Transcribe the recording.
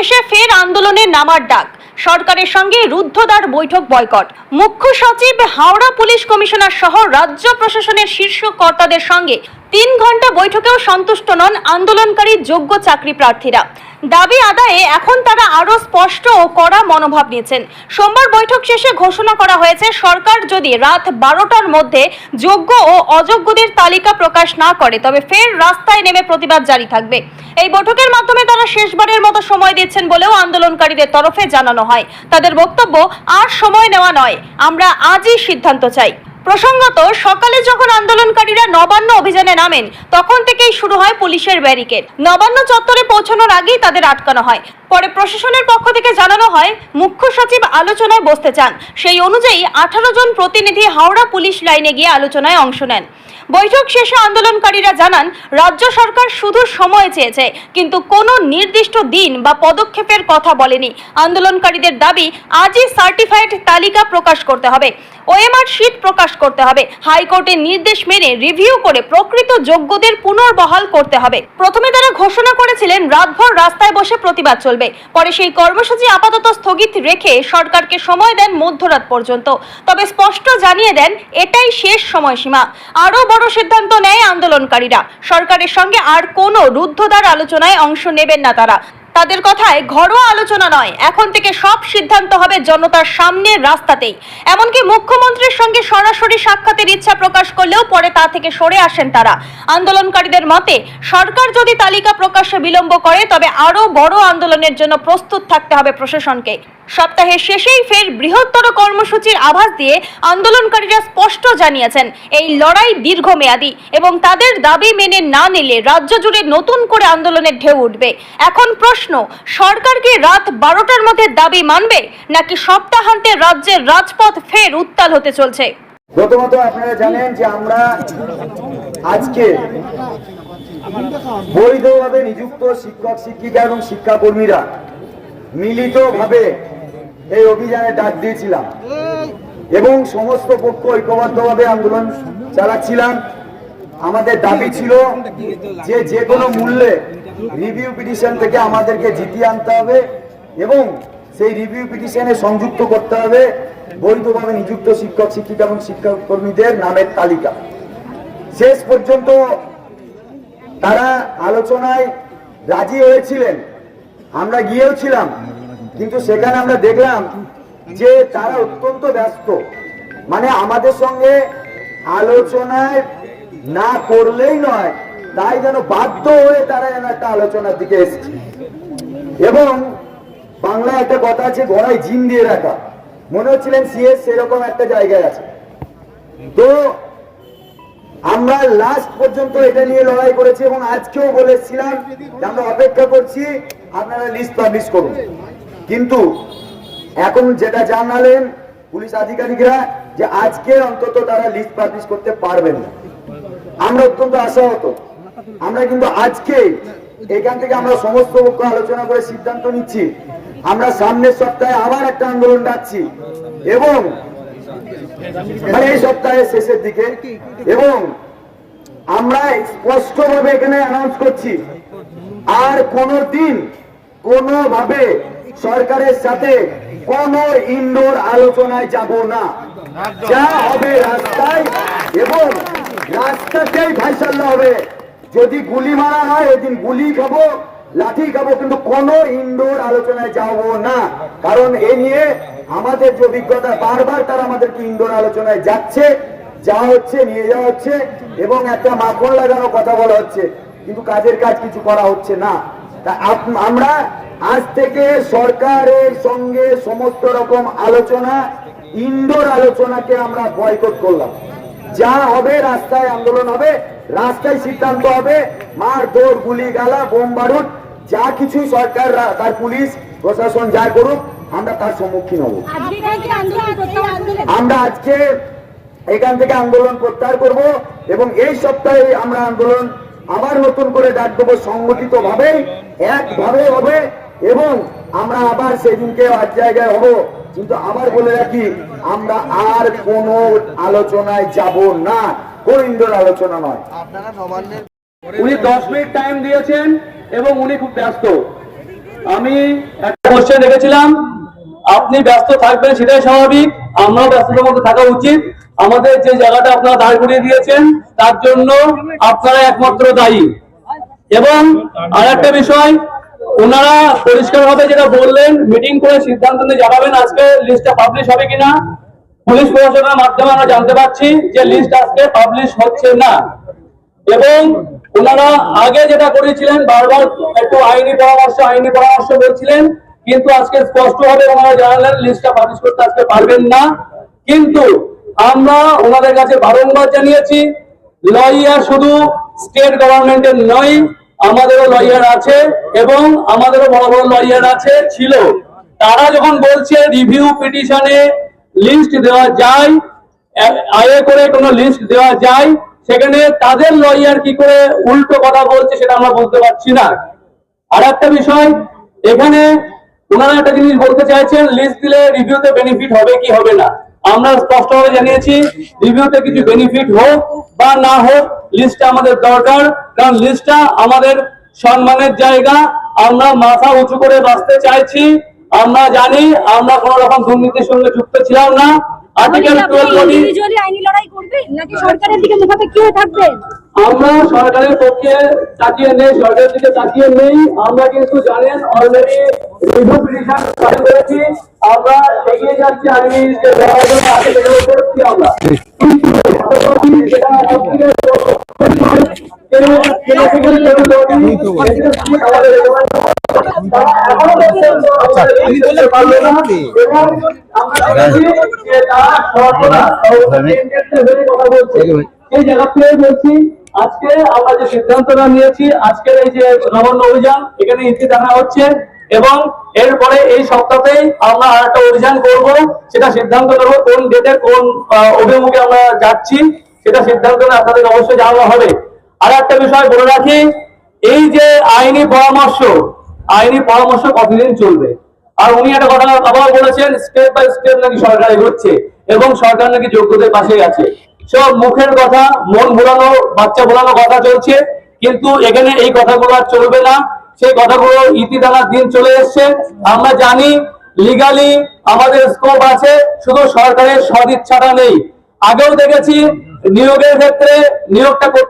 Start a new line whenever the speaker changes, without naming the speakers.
শেষে ফের আন্দোলনে নামার ডাক। সরকারের সঙ্গে রুদ্ধদ্বার বৈঠক বয়কট। মুখ্য সচিব হাওড়া পুলিশ কমিশনার সহ রাজ্য প্রশাসনের শীর্ষ কর্তাদের সঙ্গে তিন ঘণ্টা বৈঠকেও সন্তুষ্ট নন আন্দোলনকারী যোগ্য চাকরি প্রার্থীরা। দাবি আদায়ে এখন তারা আরও স্পষ্ট ও কড়া মনোভাব নিয়েছেন। সোমবার বৈঠক শেষে ঘোষণা করা হয়েছে, সরকার যদি রাত বারোটার মধ্যে যোগ্য ও অযোগ্যদের তালিকা প্রকাশ না করে, তবে ফের রাস্তায় নেমে প্রতিবাদ জারি থাকবে। এই বৈঠকের মাধ্যমে তারা শেষবারের মতো সময় দিচ্ছেন বলেও আন্দোলনকারীদের তরফে জানানো হয়। তাদের বক্তব্য, আর সময় নেওয়া নয়, আমরা আজই সিদ্ধান্ত চাই। প্রসঙ্গত, সকালে যখন আন্দোলনকারীরা নবান্ন অভিযানে নামেন, তখন থেকেই শুরু হয় পুলিশের ব্যারিকেড। নবান্ন চত্বরে পৌঁছানোর আগেই তাদের আটকানো হয়। পরে প্রশাসনের পক্ষ থেকে জানানো হয়, মুখ্য সচিব আলোচনায় বসতে চান। সেই অনুযায়ী আঠারো জন প্রতিনিধি হাওড়া পুলিশ লাইনে গিয়ে আলোচনায় অংশ নেন। বৈঠক শেষে আন্দোলনকারীরা জানান, রাজ্য সরকার শুধু সময় চেয়েছে, কিন্তু কোনো নির্দিষ্ট দিন বা পদক্ষেপের কথা বলেনি। আন্দোলনকারীদের দাবি, আজই সার্টিফাইড তালিকা প্রকাশ করতে হবে। ওএমআর শীট প্রকাশ করতে হবে। হাইকোর্টের নির্দেশ মেনে রিভিউ করে প্রকৃত যোগ্যদের পুনর্বহাল করতে হবে। প্রথমে তারা ঘোষণা করেছিলেন, রাতভর রাস্তায় বসে প্রতিবাদ চলবে। পরে সেই কর্মসূচি আপাতত স্থগিত রেখে সরকারকে সময় দেন মধ্যরাত পর্যন্ত। তবে স্পষ্ট জানিয়ে দেন, এটাই শেষ সময়সীমা। আরও বড় সিদ্ধান্ত নেয় আন্দোলনকারীরা। সরকারের সঙ্গে আর কোনো রুদ্ধদ্বার আলোচনায় অংশ নেবেন না তারা। তাদের কথায় ঘরোয়া আলোচনা নয়। এখন থেকে সব সিদ্ধান্ত হবে জনতার সামনে রাস্তাতেই। এমনকি মুখ্যমন্ত্রীর সঙ্গে সরাসরি সাক্ষাতের ইচ্ছা প্রকাশ করলেও পরে তা থেকে সরে আসেন তারা। আন্দোলনকারীদের মতে, সরকার যদি তালিকা প্রকাশে বিলম্ব করে, তবে আরও বড় আন্দোলনের জন্য প্রস্তুত থাকতে হবে প্রশাসনকে। সপ্তাহের শেষেই ফের বৃহত্তর কর্মসূচির আভাস দিয়ে আন্দোলনকারীরা স্পষ্ট জানিয়েছেন, এই লড়াই দীর্ঘমেয়াদী এবং তাদের দাবি মেনে না নিলে রাজ্য জুড়ে নতুন করে আন্দোলনের ঢেউ উঠবে। এখন প্রশ্ন সরকার কি রাত বারোটার মধ্যে দাবি মানবে, নাকি সপ্তাহান্তে রাজ্যের রাজপথ ফের উত্তাল হতে চলছে?
প্রথমত আপনারা জানেন যে আমরা আজকে বৈধভাবে নিযুক্ত শিক্ষক, শিক্ষিকা এবং শিক্ষাকর্মীরা মিলিতভাবে এই অভিযানে ডাক দিয়েছিলাম এবং সমস্ত পক্ষ ঐক্যবদ্ধভাবে আন্দোলন চালাচ্ছিলাম। আমাদের দাবি ছিল যে যে কোনো মূল্যে রিভিউ পিটিশন থেকে আমাদেরকে জিতিয়ে আনতে হবে এবং সেই রিভিউ পিটিশনে সংযুক্ত করতে হবে বৈধভাবে নিযুক্ত শিক্ষক, শিক্ষিকা এবং শিক্ষাকর্মীদের নামের তালিকা। শেষ পর্যন্ত তারা আলোচনায় রাজি হয়েছিলেন। আমরা গিয়েও ছিলাম, কিন্তু সেখানে আমরা দেখলাম যে তারা অত্যন্ত ব্যস্ত। মানে আমাদের সঙ্গে আলোচনায় না করলেই নয়, তাই যেন বাধ্য হয়ে তারা যেন একটা আলোচনার দিকে এসেছে। এবং বাংলায় একটা কথা আছে ঘোড়ায় জিন দিয়ে রাখা। মনে হচ্ছিলেন সিএস সেরকম একটা জায়গায় আছে। তো আমরা লাস্ট পর্যন্ত এটা নিয়ে লড়াই করেছি এবং আজকেও বলেছিলাম আমরা অপেক্ষা করছি, আপনারা লিস্ট পাবলিশ করুন। কিন্তু এখন যেটা জানালেন পুলিশ আধিকারিকরা যে আজকে অন্তত তারা লিস্ট পাবলিশ করতে পারবেন না। আমরা অত্যন্ত আশাহত। আমরা কিন্তু আজকে এখান থেকে আমরা সমস্ত পক্ষ আলোচনা করে সিদ্ধান্ত নিচ্ছি। আমরা সামনের সপ্তাহে আবার একটা আন্দোলন ডাকছি এবং মানে এই সপ্তাহের শেষের দিকে এবং আমরা স্পষ্টভাবে এখানে অ্যানাউন্স করছি, আর কোনো দিন কোনোভাবে সরকারের সাথে কোন ইনডোর আলোচনায় যাব না। যা হবে রাস্তায় এবং রাস্তাতেই ফাইসাল্লা হবে। যদি গুলি মারা হয় ওই গুলি খাব, লাঠি খাব, কিন্তু কোন ইনডোর আলোচনায় যাব না। কারণ এ নিয়ে আমাদের যে অভিজ্ঞতা, বারবার তারা আমাদেরকে ইনডোর আলোচনায় যাচ্ছে, যা হচ্ছে, নিয়ে যাওয়া হচ্ছে, এবং একটা মাখন লাগানো কথা বলা হচ্ছে। কিন্তু কাজের কাজ কিছু করা হচ্ছে না। আমরা আজ থেকে সরকারের সঙ্গে সমস্ত রকম আলোচনা, ইনডোর আলোচনাকে আমরা বয়কট করলাম। যা হবে রাস্তায় আন্দোলন হবে রাস্তায় সিদ্ধান্ত হবে। মার দৌড় গুলি গালা বোম বারুদ যা কিছুই সরকার তার পুলিশ প্রশাসন যা করুক আমরা তার সম্মুখীন হব? আমরা আজকে এখান থেকে আন্দোলন প্রত্যাহার করব এবং এই সপ্তাহে আমরা আন্দোলন আবার নতুন করে ডাক দেবো সংগঠিত ভাবে একভাবে হবে এবং আমরা আবার সেদিনকে এক জায়গায় হব। কিন্তু আবার বলে রাখি আমরা আর কোনো আলোচনায় যাব না। কোন আলোচনা নয়।
উনি দশ মিনিট টাইম দিয়েছেন এবং উনি খুব ব্যস্ত। আমি একটা কোশ্চেন রেখেছিলাম। আপনি ব্যস্ত থাকবেন সেটাই স্বাভাবিক। আমরাও ব্যস্ততার মধ্যে থাকা উচিত। আমাদের যে জায়গাটা আপনারা দাঁড় করিয়ে দিয়েছেন তার জন্য আপনারা একমাত্র দায়ী। এবং আর একটা বিষয় ওনারা পরিষ্কার ভাবে যেটা বললেন মিটিং করে সিদ্ধান্ত নিয়ে জানাবেন আজকে লিস্টটা পাবলিশ হবে কিনা, পুলিশ প্রশাসনের মাধ্যমে আমরা জানতে পারছি যে লিস্ট আজকে পাবলিশ হচ্ছে না। এবং ওনারা আগে যেটা করেছিলেন, বারবার একটু আইনি পরামর্শ আইনি পরামর্শ বলছিলেন, কিন্তু আজকে স্পষ্ট ভাবে ওনারা জানালেন লিস্টটা পাবলিশ করতে আজকে পারবেন না। কিন্তু আমরা ওনাদের কাছে বারংবার জানিয়েছি লয়ার শুধু স্টেট গভর্নমেন্টের নয় আমাদেরও লয়ার আছে এবং আমাদেরও বড় বড় লয়ার আছে, ছিল। তারা যখন বলছে রিভিউ পিটিশনে লিস্ট দেওয়া যায় আয়ে করে কোনো লিস্ট দেওয়া যায়, সেখানে তাদের লয়ার কি করে উল্টো কথা বলছে সেটা আমরা বুঝতে পারছি না। আর একটা বিষয়, এখানে ওনারা একটা জিনিস বলতে চাইছেন লিস্ট দিলে রিভিউতে বেনিফিট হবে কি হবে না। আমরা স্পষ্টভাবে জানিয়েছি রিভিউতে কিছু বেনিফিট হোক বা না হোক লিস্টটা আমাদের দরকার কারণ লিস্টটা আমাদের সম্মানের জায়গা। আমরা মাথা উঁচু করে বাঁচতে চাইছি। আমরা জানি আমরা কোন রকম দুর্নীতির সঙ্গে যুক্ত ছিলাম না। আর্টিকেল টুয়েলভ বলি
আইনি লড়াই করবে? নাকি সরকারের দিকে মুখাপেক্ষি হয়ে থাকবেন
আমরা সরকারের পক্ষে তাকিয়ে নেই সরকারের দিকে তাকিয়ে নেই। আমরা কিন্তু জানেন অলরেডি রিভিউ পিটিশন ফাইল করেছি। আমরা এগিয়ে যাচ্ছি আইনি যে ব্যবস্থা আছে সেগুলো করছি আমরা?
আমি
এবং আমরা কথা বলছে। সেই জায়গা থেকে বলছি আজকে আমরা যে সিদ্ধান্তটা নিয়েছি, আজকের এই যে নবান্ন অভিযান, এখানে ইতি জানা হচ্ছে এবং এরপরে এই সপ্তাহতেই আমরা আর একটা অভিযান করব। সেটা সিদ্ধান্ত নেব কোন ডেটে কোন অভিমুখে আমরা যাচ্ছি, সেটা সিদ্ধান্ত নিয়ে আপনাদের অবশ্যই জানানো হবে। আর একটা বিষয় বলে রাখি, এই যে আইনি পরামর্শ আইনি পরামর্শ কতদিন চলবে? আর উনি একটা কথা আবার বলেছেন, স্টেপ বাই স্টেপ নাকি সরকার এগোচ্ছে এবং সরকার নাকি যোগ্যদের পাশেই আছে। সব মুখের কথা, মন ভুলানো, বাচ্চা ভুলানো কথা চলছে। কিন্তু এখানে এই কথাগুলো আর চলবে না। সেই কথাগুলো ইতি টানার দিন চলে এসছে। আমরা জানি লিগালি আমাদের স্কোপ আছে, শুধু সরকারের সদিচ্ছাটা নেই। আগেও দেখেছি, নিয়োগের ক্ষেত্রে নিয়োগটা করতে